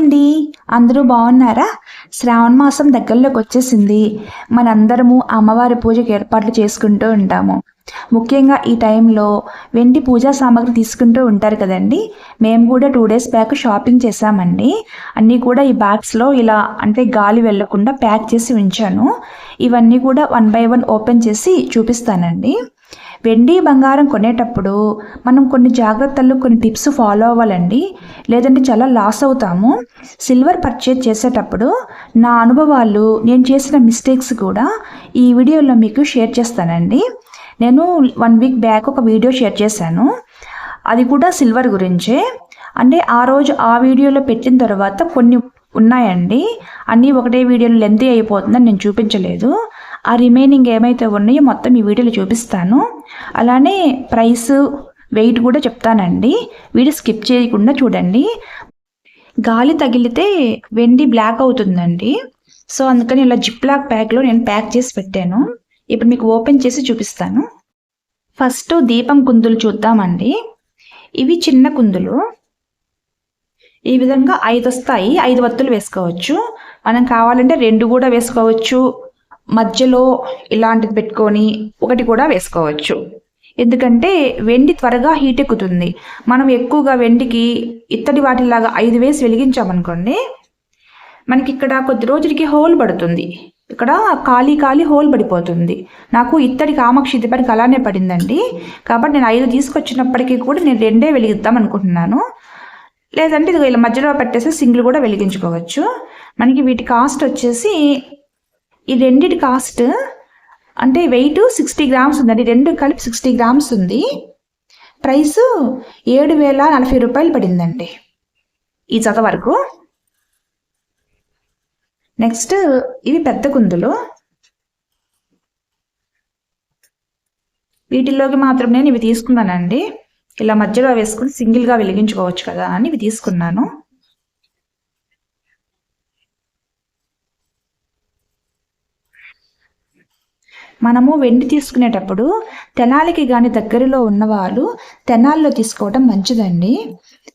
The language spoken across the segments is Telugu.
అండి అందరూ బాగున్నారా? శ్రావణ మాసం దగ్గరలోకి వచ్చేసింది. మనందరము అమ్మవారి పూజకు ఏర్పాట్లు చేసుకుంటూ ఉంటాము. ముఖ్యంగా ఈ టైంలో వెండి పూజా సామాగ్రి తీసుకుంటూ ఉంటారు కదండి. మేము కూడా టూ డేస్ బ్యాక్ షాపింగ్ చేసామండి అన్నీ కూడా ఈ బ్యాగ్స్లో ఇలా అంటే గాలి వెళ్ళకుండా ప్యాక్ చేసి ఉంచాను. ఇవన్నీ కూడా వన్ బై వన్ ఓపెన్ చేసి చూపిస్తానండి. వెండి బంగారం కొనేటప్పుడు మనం కొన్ని జాగ్రత్తలు కొన్ని టిప్స్ ఫాలో అవ్వాలండి. లేదంటే చాలా లాస్ అవుతాము. సిల్వర్ పర్చేజ్ చేసేటప్పుడు నా అనుభవాలు నేను చేసిన మిస్టేక్స్ కూడా ఈ వీడియోలో మీకు షేర్ చేస్తానండి. నేను వన్ వీక్ బ్యాక్ ఒక వీడియో షేర్ చేశాను. అది కూడా సిల్వర్ గురించే. అంటే ఆ రోజు ఆ వీడియోలో పెట్టిన తర్వాత కొన్ని ఉన్నాయండి. అన్నీ ఒకటే వీడియోలో లెంతీ అయిపోతుందని నేను చూపించలేదు. ఆ రిమైనింగ్ ఏమైతే ఉన్నాయో మొత్తం ఈ వీడియోలో చూపిస్తాను. అలానే ప్రైస్ వెయిట్ కూడా చెప్తానండి. వీడియో స్కిప్ చేయకుండా చూడండి. గాలి తగిలితే వెండి బ్లాక్ అవుతుందండి. సో అందుకని ఇలా జిప్ లాక్ ప్యాక్లో నేను ప్యాక్ చేసి పెట్టాను. ఇప్పుడు మీకు ఓపెన్ చేసి చూపిస్తాను. ఫస్ట్ దీపం కుందులు చూద్దామండి. ఇవి చిన్న కుందులు. ఈ విధంగా ఐదు వస్తాయి ఐదు వత్తులు వేసుకోవచ్చు. మనం కావాలంటే రెండు కూడా వేసుకోవచ్చు. మధ్యలో ఇలాంటిది పెట్టుకొని ఒకటి కూడా వేసుకోవచ్చు. ఎందుకంటే వెండి త్వరగా హీట్ ఎక్కుతుంది మనం ఎక్కువగా వెండికి ఇత్తడి వాటిలాగా ఐదు వేసి వెలిగించామనుకోండి మనకి ఇక్కడ కొద్ది రోజులకి హోల్ పడుతుంది. ఇక్కడ ఖాళీ ఖాళీ హోల్ పడిపోతుంది. నాకు ఇత్తడి కామాక్షి దీపానికి అలానే పడిందండి. కాబట్టి నేను ఐదు తీసుకొచ్చినప్పటికీ కూడా నేను రెండే వెలిగిద్దాం అనుకుంటున్నాను. లేదంటే ఇది ఇలా మధ్యలో పెట్టేసి సింగిల్ కూడా వెలిగించుకోవచ్చు. మనకి వీటి కాస్ట్ వచ్చేసి ఈ రెండిటి కాస్ట్ అంటే వెయిట్ సిక్స్టీ గ్రామ్స్ ఉందండి. రెండు కలిపి సిక్స్టీ గ్రామ్స్ ఉంది. ప్రైస్ ఏడు వేల నలభై రూపాయలు పడిందండి. ఈ జత వరకు. నెక్స్ట్ ఇవి పెద్ద కుందులు. వీటిల్లోకి మాత్రం నేను ఇవి తీసుకున్నానండి. ఇలా మధ్యలో వేసుకుని సింగిల్గా వెలిగించుకోవచ్చు కదా అని ఇవి తీసుకున్నాను. మనము వెండి తీసుకునేటప్పుడు తెనాలికి కానీ దగ్గరలో ఉన్నవాళ్ళు తెనాలిలో తీసుకోవడం మంచిదండి.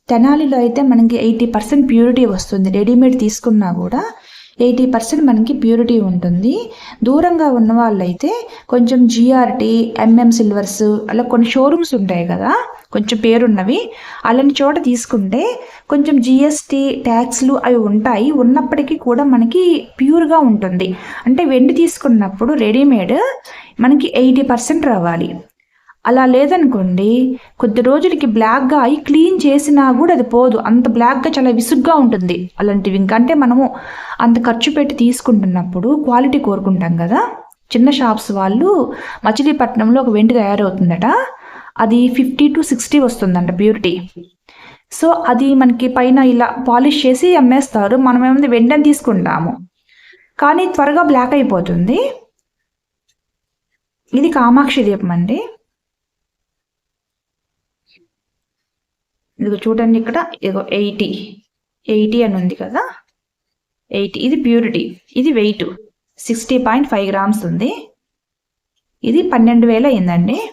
తెనాలిలో అయితే మనకి ఎయిటీ పర్సెంట్ ప్యూరిటీ వస్తుంది. రెడీమేడ్ తీసుకున్నా కూడా ఎయిటీ పర్సెంట్ మనకి ప్యూరిటీ ఉంటుంది. దూరంగా ఉన్న వాళ్ళైతే కొంచెం జిఆర్టీ ఎంఎం సిల్వర్స్ అలా కొన్ని షోరూమ్స్ ఉంటాయి కదా కొంచెం పేరున్నవి. అలాంటి చోట తీసుకుంటే కొంచెం జిఎస్టీ ట్యాక్స్లు అవి ఉంటాయి. ఉన్నప్పటికీ కూడా మనకి ప్యూర్గా ఉంటుంది. అంటే వెండి తీసుకున్నప్పుడు రెడీమేడ్ మనకి ఎయిటీ పర్సెంట్ రావాలి. అలా లేదనుకోండి కొద్ది రోజులకి బ్లాక్గా అయి క్లీన్ చేసినా కూడా అది పోదు. అంత బ్లాక్గా చాలా విసుగ్గా ఉంటుంది. అలాంటివి ఇంకంటే మనము అంత ఖర్చు పెట్టి తీసుకుంటున్నప్పుడు క్వాలిటీ కోరుకుంటాం కదా. చిన్న షాప్స్ వాళ్ళు మచిలీపట్నంలో ఒక వెండి తయారవుతుందట. అది ఫిఫ్టీ టు సిక్స్టీ వస్తుందంట ప్యూరిటీ సో అది మనకి పైన ఇలా పాలిష్ చేసి అమ్మేస్తారు. మనం ఏమైంది వెంటనే తీసుకుంటాము. కానీ త్వరగా బ్లాక్ అయిపోతుంది. ఇది కామాక్షి దీపం అండి. ఇదిగో చూడండి ఇక్కడ ఇదిగో ఎయిటీ. ఎయిటీ అని ఉంది కదా? ఎయిటీ. ఇది ప్యూరిటీ. ఇది weight. Sixty point five grams ఉంది. ఇది పన్నెండు వేలు అయిందండి.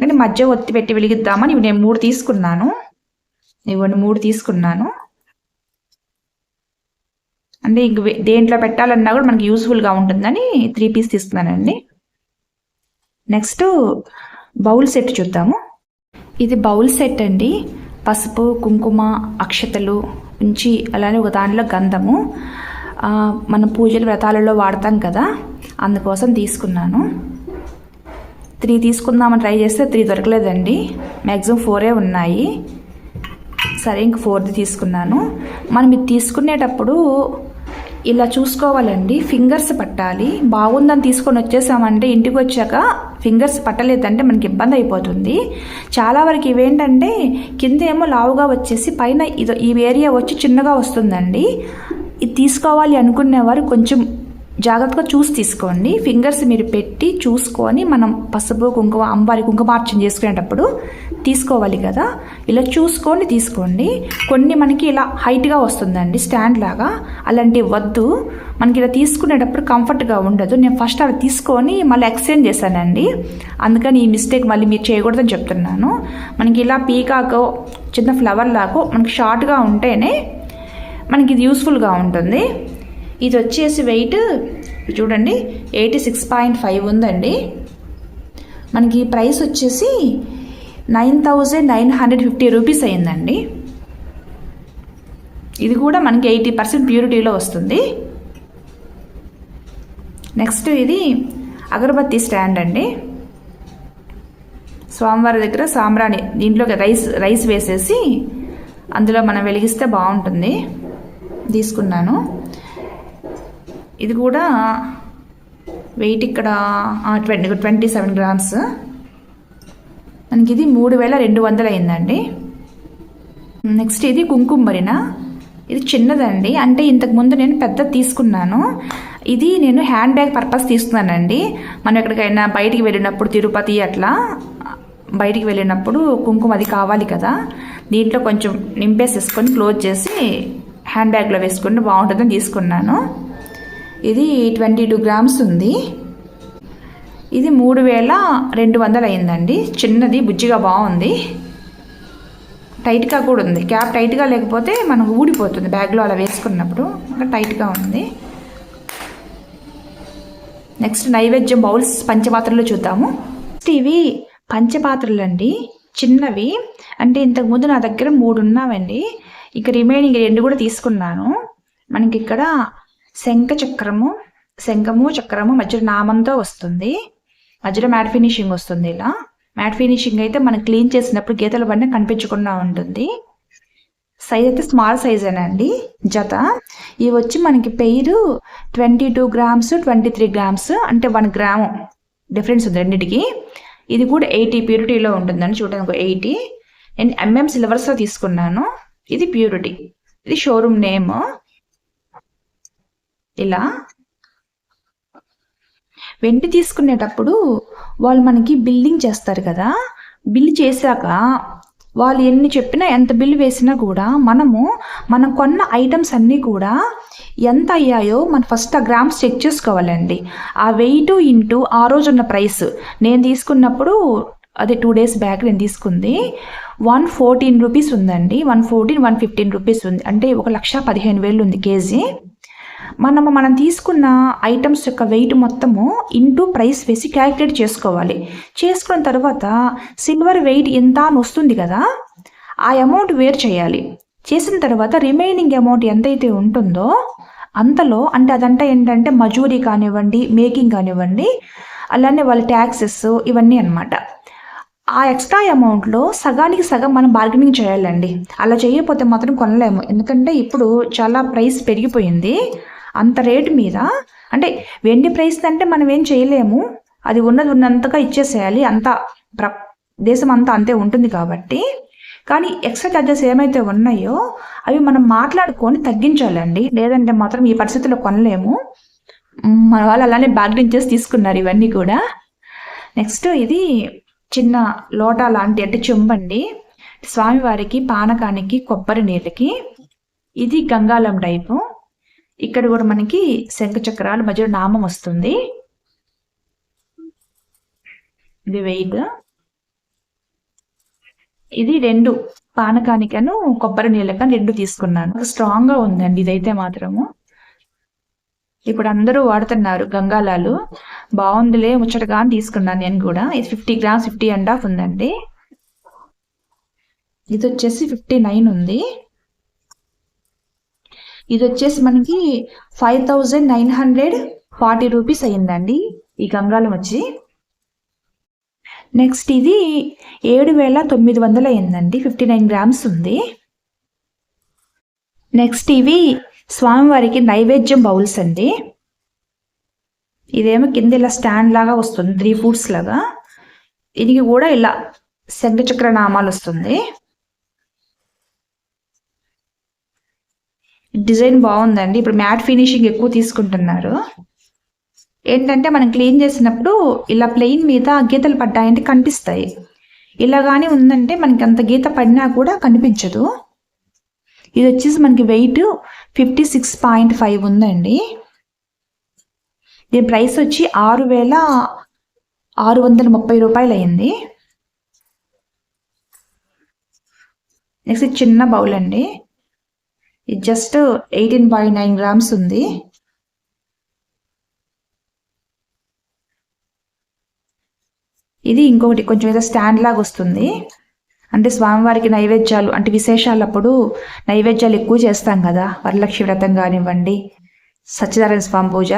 అంటే మధ్య ఒత్తి పెట్టి వెలిగిద్దామని నేను మూడు తీసుకున్నాను. ఇవ్వండి మూడు తీసుకున్నాను. అంటే ఇంక దేంట్లో పెట్టాలన్నా కూడా మనకి యూస్ఫుల్గా ఉంటుందని త్రీ పీస్ తీసుకున్నానండి. నెక్స్ట్ బౌల్ సెట్ చూద్దాము. ఇది బౌల్ సెట్ అండి. పసుపు కుంకుమ అక్షతలు ఉంచి అలానే ఒక దానిలో గంధము. మన పూజల వ్రతాలలో వాడతాం కదా అందుకోసం తీసుకున్నాను. త్రీ తీసుకుందామని ట్రై చేస్తే త్రీ దొరకలేదండి. మ్యాక్సిమం ఫోరే ఉన్నాయి. సరే ఇంక ఫోర్ది తీసుకున్నాను. మనం ఇది తీసుకునేటప్పుడు ఇలా చూసుకోవాలండి. ఫింగర్స్ పట్టాలి. బాగుందని తీసుకొని వచ్చేసామంటే ఇంటికి వచ్చాక ఫింగర్స్ పట్టలేదంటే మనకి ఇబ్బంది అయిపోతుంది. చాలా వరకు ఇవేంటంటే కింద ఏమో లావుగా వచ్చేసి పైన ఇది ఈ ఏరియా వచ్చి చిన్నగా వస్తుందండి. ఇది తీసుకోవాలి అనుకునేవారు కొంచెం జాగ్రత్తగా చూసి తీసుకోండి. ఫింగర్స్ మీరు పెట్టి చూసుకొని మనం పసుపు కుంకుమ అమ్మవారి కుంకుమార్చన చేసుకునేటప్పుడు తీసుకోవాలి కదా. ఇలా చూసుకొని తీసుకోండి. కొన్ని మనకి ఇలా హైట్గా వస్తుందండి స్టాండ్ లాగా. అలాంటివి వద్దు. మనకి ఇలా తీసుకునేటప్పుడు కంఫర్ట్గా ఉండదు. నేను ఫస్ట్ అలా తీసుకొని మళ్ళీ ఎక్స్చేంజ్ చేశానండి. అందుకని ఈ మిస్టేక్ మళ్ళీ మీరు చేయకూడదని చెప్తున్నాను. మనకి ఇలా పీకాకో చిన్న ఫ్లవర్ లాగో మనకి షార్ట్గా ఉంటేనే మనకి ఇది యూస్ఫుల్గా ఉంటుంది. ఇది వచ్చేసి వెయిట్ చూడండి ఎయిటీ సిక్స్ పాయింట్ ఫైవ్ ఉందండి. మనకి ప్రైస్ వచ్చేసి nine thousand nine hundred fifty rupees అయిందండి. ఇది కూడా మనకి ఎయిటీ పర్సెంట్ ప్యూరిటీలో వస్తుంది. నెక్స్ట్ ఇది అగరబత్తి స్టాండ్ అండి. స్వామివారి దగ్గర సాంబ్రాణి దీంట్లోకి రైస్ రైస్ వేసేసి అందులో మనం వెలిగిస్తే బాగుంటుంది. తీసుకున్నాను. ఇది కూడా వెయిట్ ఇక్కడ ట్వంటీ ట్వంటీ సెవెన్ గ్రామ్స్ మనకి ఇది మూడు వేల రెండు వందలు అయిందండి నెక్స్ట్ ఇది కుంకుమరిన. ఇది చిన్నదండి. అంటే ఇంతకు ముందు నేను పెద్ద తీసుకున్నాను. ఇది నేను హ్యాండ్ బ్యాగ్ పర్పస్ తీసుకున్నానండి. మనం ఎక్కడికైనా బయటికి వెళ్ళినప్పుడు తిరుపతి అట్లా బయటికి వెళ్ళినప్పుడు కుంకుమ అది కావాలి కదా. దీంట్లో కొంచెం నింపేసేసుకొని క్లోజ్ చేసి హ్యాండ్ బ్యాగ్లో వేసుకుంటే బాగుంటుందని తీసుకున్నాను. ఇది ట్వంటీ టూ గ్రామ్స్ ఉంది. ఇది మూడు వేల రెండు వందలు అయిందండి. చిన్నది బుజ్జిగా బాగుంది. టైట్గా కూడా ఉంది. క్యాప్ టైట్గా లేకపోతే మనకు ఊడిపోతుంది బ్యాగ్లో అలా వేసుకున్నప్పుడు. ఇంకా టైట్గా ఉంది. నెక్స్ట్ నైవేద్యం బౌల్స్ పంచపాత్రలు చూద్దాము. నెక్స్ట్ ఇవి పంచపాత్రలు అండి చిన్నవి. అంటే ఇంతకుముందు నా దగ్గర మూడు ఉన్నావండి. ఇక రిమైనింగ్ రెండు కూడా తీసుకున్నాను. మనకి ఇక్కడ శంఖ చక్రము శంఖము చక్రము మధ్యలో నామంతో వస్తుంది. మధ్యలో మ్యాట్ ఫినిషింగ్ వస్తుంది ఇలా. మ్యాట్ ఫినిషింగ్ అయితే మనం క్లీన్ చేసినప్పుడు గీతల బండి కనిపించకుండా ఉంటుంది. సైజ్ అయితే స్మాల్ సైజేనండి జత. ఇవి వచ్చి మనకి pair twenty two grams twenty three grams అంటే వన్ గ్రాము డిఫరెన్స్ ఉంది రెండింటికి. ఇది కూడా ఎయిటీ ప్యూరిటీలో ఉంటుందని చూడడానికి ఎయిటీ. నేను ఎంఎం సిల్వర్స్లో తీసుకున్నాను. ఇది ప్యూరిటీ. ఇది షోరూమ్ నేమ్. ఇలా వెండి తీసుకునేటప్పుడు వాళ్ళు మనకి బిల్లింగ్ చేస్తారు కదా. బిల్ చేశాక వాళ్ళు ఎన్ని చెప్పినా ఎంత బిల్ వేసినా కూడా మనము మనం కొన్న ఐటమ్స్ అన్నీ కూడా ఎంత అయ్యాయో మనం ఫస్ట్ ఆ గ్రామ్స్ చెక్ చేసుకోవాలండి. ఆ వెయిట్ ఇంటూ ఆ రోజు ఉన్న ప్రైస్. నేను తీసుకున్నప్పుడు అదే టూ డేస్ బ్యాక్ నేను తీసుకుంది. వన్ ఫోర్టీన్ రూపీస్ ఉందండి. One fourteen one fifteen rupees ఉంది. అంటే ఒక లక్ష పదిహేను వేలు ఉంది కేజీ. మనము మనం తీసుకున్న ఐటమ్స్ యొక్క వెయిట్ మొత్తము ఇంటూ ప్రైస్ వేసి క్యాలిక్యులేట్ చేసుకోవాలి. చేసుకున్న తర్వాత సిల్వర్ వెయిట్ ఎంత అని వస్తుంది కదా ఆ అమౌంట్ వేర్ చేయాలి. చేసిన తర్వాత రిమైనింగ్ అమౌంట్ ఎంతైతే ఉంటుందో అంతలో అంటే అదంతా ఏంటంటే మజూరీ కానివ్వండి మేకింగ్ కానివ్వండి అలానే వాళ్ళ ట్యాక్సెస్ ఇవన్నీ అనమాట ఆ ఎక్స్ట్రా అమౌంట్లో సగానికి సగం మనం బార్గెనింగ్ చేయాలండి. అలా చేయకపోతే మాత్రం కొనలేము. ఎందుకంటే ఇప్పుడు చాలా ప్రైస్ పెరిగిపోయింది. అంత రేటు మీద అంటే వెండి ప్రైస్ అంటే మనం ఏం చేయలేము. అది ఉన్నది ఉన్నంతగా ఇచ్చేసేయాలి. అంత ప్ర దేశం అంతా అంతే ఉంటుంది కాబట్టి. కానీ ఎక్స్ట్రా ఛార్జెస్ ఏమైతే ఉన్నాయో అవి మనం మాట్లాడుకొని తగ్గించాలండి. లేదంటే మాత్రం ఈ పరిస్థితిలో కొనలేము. మన వాళ్ళు అలానే బార్గెన్ చేసి తీసుకున్నారు ఇవన్నీ కూడా. నెక్స్ట్ ఇది చిన్న లోటా లాంటి అంటే చెంబండి. స్వామివారికి పానకానికి కొబ్బరి నీళ్ళకి. ఇది గంగాలం టైపు. ఇక్కడ కూడా మనకి శంఖ చక్రాలు మధ్యలో నామం వస్తుంది. ఇది వెయిట్. ఇది రెండు పానకానికను కొబ్బరి నీళ్ళకను రెండు తీసుకున్నాను. స్ట్రాంగ్గా ఉందండి ఇదైతే మాత్రము. ఇప్పుడు అందరూ వాడుతున్నారు గంగాలాలు. బాగుందిలే ముచ్చటగా అని తీసుకున్నాను నేను కూడా. ఇది fifty grams fifty and half ఉందండి. ఇది వచ్చేసి ఫిఫ్టీ నైన్ ఉంది. ఇది వచ్చేసి మనకి five thousand nine hundred forty rupees అయ్యిందండి ఈ గంగాలం వచ్చి. నెక్స్ట్ ఇది ఏడు వేల తొమ్మిది వందలు అయిందండి ఫిఫ్టీ నైన్ గ్రామ్స్ ఉంది. నెక్స్ట్ ఇవి స్వామివారికి నైవేద్యం బౌల్స్ అండి. ఇదేమో కింద ఇలా స్టాండ్ లాగా వస్తుంది త్రీ ఫుట్స్ లాగా. దీనికి కూడా ఇలా శంఖచక్ర నామాలు వస్తుంది. డిజైన్ బాగుందండి. ఇప్పుడు మ్యాట్ ఫినిషింగ్ ఎక్కువ తీసుకుంటున్నారు. ఏంటంటే మనం క్లీన్ చేసినప్పుడు ఇలా ప్లెయిన్ మీద గీతలు పడ్డాయంటే కనిపిస్తాయి. ఇలా కానీ ఉందంటే మనకి అంత గీత పడినా కూడా కనిపించదు. ఇది వచ్చేసి మనకి weight fifty six point five ఉందండి. దీని ప్రైస్ వచ్చి ఆరు వేల ఆరు వందల ముప్పై రూపాయలు అయింది నెక్స్ట్ చిన్న బౌల్ అండి. ఇది just eighteen point nine grams ఉంది. ఇది ఇంకొకటి కొంచెం ఏదో స్టాండ్ లాగా వస్తుంది. అంటే స్వామివారికి నైవేద్యాలు అంటే విశేషాలప్పుడు నైవేద్యాలు ఎక్కువ చేస్తాం కదా. వరలక్ష్మి వ్రతం కానివ్వండి సత్యనారాయణ స్వామి పూజ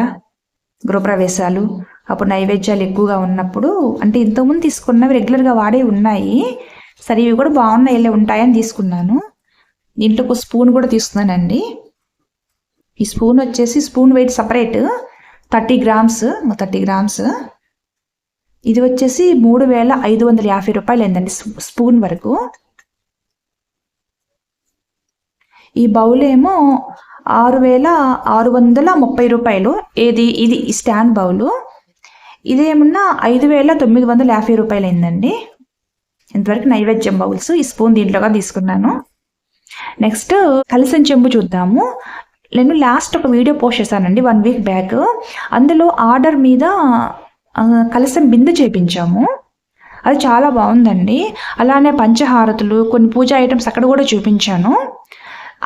గృహప్రవేశాలు అప్పుడు నైవేద్యాలు ఎక్కువగా ఉన్నప్పుడు అంటే ఇంతకుముందు తీసుకున్నవి రెగ్యులర్గా వాడే ఉన్నాయి. సరే ఇవి కూడా బాగున్నాయి వెళ్ళి ఉంటాయని తీసుకున్నాను. దీంట్లో ఒక స్పూన్ కూడా తీసుకున్నానండి. ఈ స్పూన్ వచ్చేసి spoon weight separate thirty grams thirty grams. ఇది వచ్చేసి మూడు వేల ఐదు వందల యాభై రూపాయలు అయిందండి స్పూన్ వరకు. ఈ బౌల్ ఏమో ఆరు వేల ఆరు వందల ముప్పై రూపాయలు. ఏది ఇది స్టాండ్ బౌలు. ఇదేమన్నా ఐదు వేల తొమ్మిది వందల యాభై రూపాయలు అయిందండి ఇంతవరకు నైవేద్యం బౌల్స్ ఈ స్పూన్ దీంట్లోగా తీసుకున్నాను. నెక్స్ట్ కలిసిన చెంబు చూద్దాము. నేను లాస్ట్ ఒక వీడియో పోస్ట్ చేశానండి వన్ వీక్ బ్యాక్ అందులో ఆర్డర్ మీద కలసం బిందె చేపించాము. అది చాలా బాగుందండి. అలానే పంచహారతులు కొన్ని పూజా ఐటమ్స్ అక్కడ కూడా చూపించాను.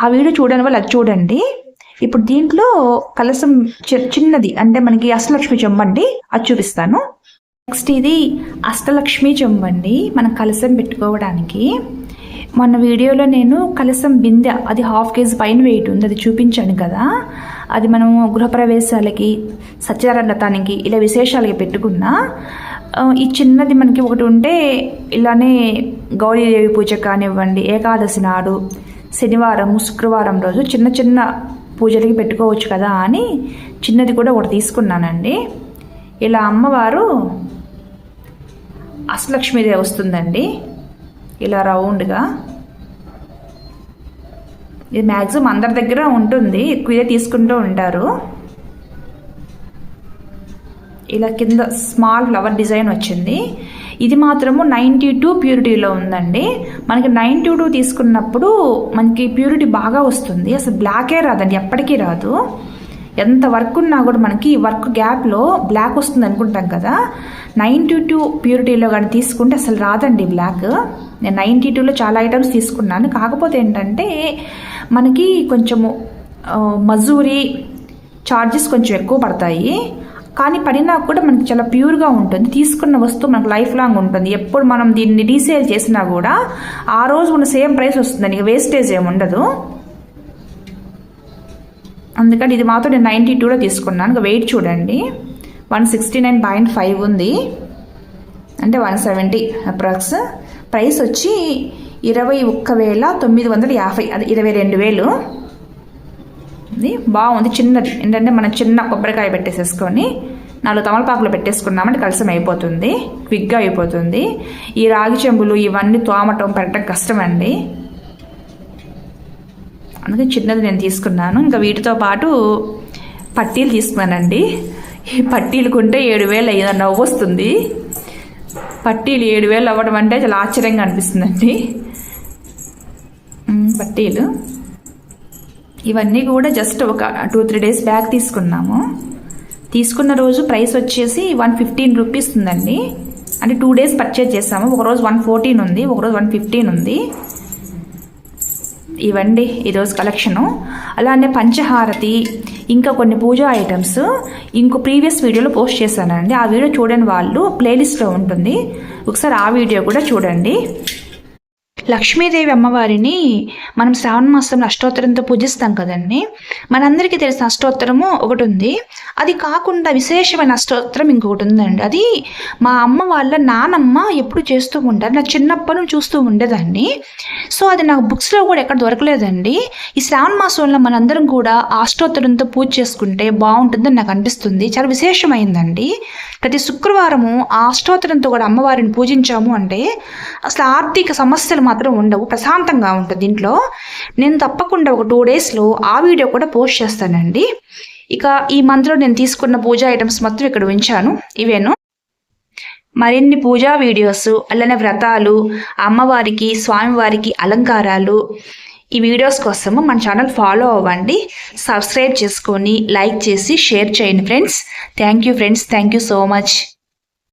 ఆ వీడియో చూడని వాళ్ళు అది చూడండి. ఇప్పుడు దీంట్లో కలసం చిన్నది అంటే మనకి అష్టలక్ష్మి చెంబండి అది చూపిస్తాను. నెక్స్ట్ ఇది అష్టలక్ష్మి చెంబండి మనం కలసం పెట్టుకోవడానికి. మొన్న వీడియోలో నేను కలసం బిందె అది హాఫ్ కేజీ పైన వెయిట్ ఉంది అది చూపించాను కదా. అది మనము గృహప్రవేశాలకి సత్యనారాయణ ఇలా విశేషాలకి పెట్టుకున్నా. ఈ చిన్నది మనకి ఒకటి ఉంటే ఇలానే గౌరీదేవి పూజ కానివ్వండి ఏకాదశి నాడు శనివారం శుక్రవారం రోజు చిన్న చిన్న పూజలకి పెట్టుకోవచ్చు కదా అని చిన్నది కూడా ఒకటి తీసుకున్నానండి. ఇలా అమ్మవారు అష్టలక్ష్మీదేవి వస్తుందండి. ఇలా రౌండ్గా ఇది మ్యాక్సిమం అందరి దగ్గర ఉంటుంది. ఎక్కువే తీసుకుంటూ ఉంటారు. ఇలా కింద స్మాల్ ఫ్లవర్ డిజైన్ వచ్చింది. ఇది మాత్రము నైంటీ టూ ప్యూరిటీలో ఉందండి. మనకి నైంటీ టూ తీసుకున్నప్పుడు మనకి ప్యూరిటీ బాగా వస్తుంది. అసలు బ్లాకే రాదండి ఎప్పటికీ రాదు. ఎంత వర్క్ ఉన్నా కూడా మనకి ఈ వర్క్ గ్యాప్లో బ్లాక్ వస్తుంది అనుకుంటాం కదా. నైంటీ టూ ప్యూరిటీలో కానీ తీసుకుంటే అసలు రాదండి బ్లాక్ నేను నైంటీ టూలో చాలా ఐటమ్స్ తీసుకున్నాను. కాకపోతే ఏంటంటే మనకి కొంచెము మజూరి చార్జెస్ కొంచెం ఎక్కువ పడతాయి. కానీ పడినా కూడా మనకి చాలా ప్యూర్గా ఉంటుంది. తీసుకున్న వస్తువు మనకు లైఫ్ లాంగ్ ఉంటుంది. ఎప్పుడు మనం దీన్ని రీసేల్ చేసినా కూడా ఆ రోజు ఉన్న సేమ్ ప్రైస్ వస్తుంది ఇక వేస్టేజ్ ఏమి ఉండదు. అందుకని ఇది మాత్రం నేను నైంటీ టూలో తీసుకున్నాను. ఇంకా వెయిట్ చూడండి. One sixty nine point five ఉంది. అంటే వన్ సెవెంటీ అప్రాక్స్ ప్రైస్ వచ్చి ఇరవై ఒక్క వేల తొమ్మిది వందల యాభై. అది ఇరవై రెండు వేలు. ఇది బాగుంది చిన్నది. ఏంటంటే మనం చిన్న కొబ్బరికాయ పెట్టేసేసుకొని నాలుగు తమలపాకులు పెట్టేసుకున్నామంటే కలసం అయిపోతుంది క్విక్గా అయిపోతుంది. ఈ రాగి చెంబులు ఇవన్నీ తోమటం పెట్టడం కష్టమండి. అందుకే చిన్నది నేను తీసుకున్నాను. ఇంకా వీటితో పాటు పట్టీలు తీసుకున్నానండి. ఈ పట్టీలు కొంటే ఏడు వేలు అయ్యింది. నవ్వు వస్తుంది పట్టీలు ఏడు వేలు అవ్వడం అంటే చాలా ఆశ్చర్యంగా అనిపిస్తుందండి. బట్టీలు ఇవన్నీ కూడా జస్ట్ ఒక టూ త్రీ డేస్ బ్యాక్ తీసుకున్నాము. తీసుకున్న రోజు ప్రైస్ వచ్చేసి వన్ ఫిఫ్టీన్ రూపీస్ ఉందండి. అంటే టూ డేస్ పర్చేజ్ చేసాము. ఒకరోజు వన్ ఫోర్టీన్ ఉంది ఒకరోజు వన్ ఫిఫ్టీన్ ఉంది. ఇవండి ఈరోజు కలెక్షను అలానే పంచహారతి ఇంకా కొన్ని పూజా ఐటమ్స్ ఇంకో ప్రీవియస్ వీడియోలో పోస్ట్ చేశానండి. ఆ వీడియో చూడని వాళ్ళు ప్లేలిస్ట్లో ఉంటుంది. ఒకసారి ఆ వీడియో కూడా చూడండి. లక్ష్మీదేవి అమ్మవారిని మనం శ్రావణ మాసంలో అష్టోత్తరంతో పూజిస్తాం కదండి. మనందరికీ తెలిసిన అష్టోత్తరము ఒకటి ఉంది. అది కాకుండా విశేషమైన అష్టోత్తరం ఇంకొకటి ఉందండి. అది మా అమ్మ వాళ్ళ నానమ్మ ఎప్పుడు చేస్తూ ఉంటారు. నా చిన్నప్పటి నుంచి చూస్తూ ఉండేదాన్ని. సో అది నాకు బుక్స్లో కూడా ఎక్కడ దొరకలేదండి. ఈ శ్రావణ మాసంలో మనందరం కూడా అష్టోత్తరంతో పూజ చేసుకుంటే బాగుంటుందని నాకు అనిపిస్తుంది. చాలా విశేషమైందండి. ప్రతి శుక్రవారము ఆ అష్టోత్తరంతో కూడా అమ్మవారిని పూజించాము అంటే అసలు ఆర్థిక సమస్యలు మాత్రం ఉండవు. ప్రశాంతంగా ఉంటుంది దీంట్లో. నేను తప్పకుండా ఒక టూ డేస్లో ఆ వీడియో కూడా పోస్ట్ చేస్తానండి. ఇక ఈ మంత్లో నేను తీసుకున్న పూజా ఐటమ్స్ మొత్తం ఇక్కడ ఉంచాను. ఇవేను. మరిన్ని పూజా వీడియోస్ అలానే వ్రతాలు అమ్మవారికి స్వామివారికి అలంకారాలు ఈ వీడియోస్ కోసము మన ఛానల్ ఫాలో అవ్వండి. సబ్స్క్రైబ్ చేసుకొని లైక్ చేసి షేర్ చేయండి friends. Thank you friends. Thank you so much.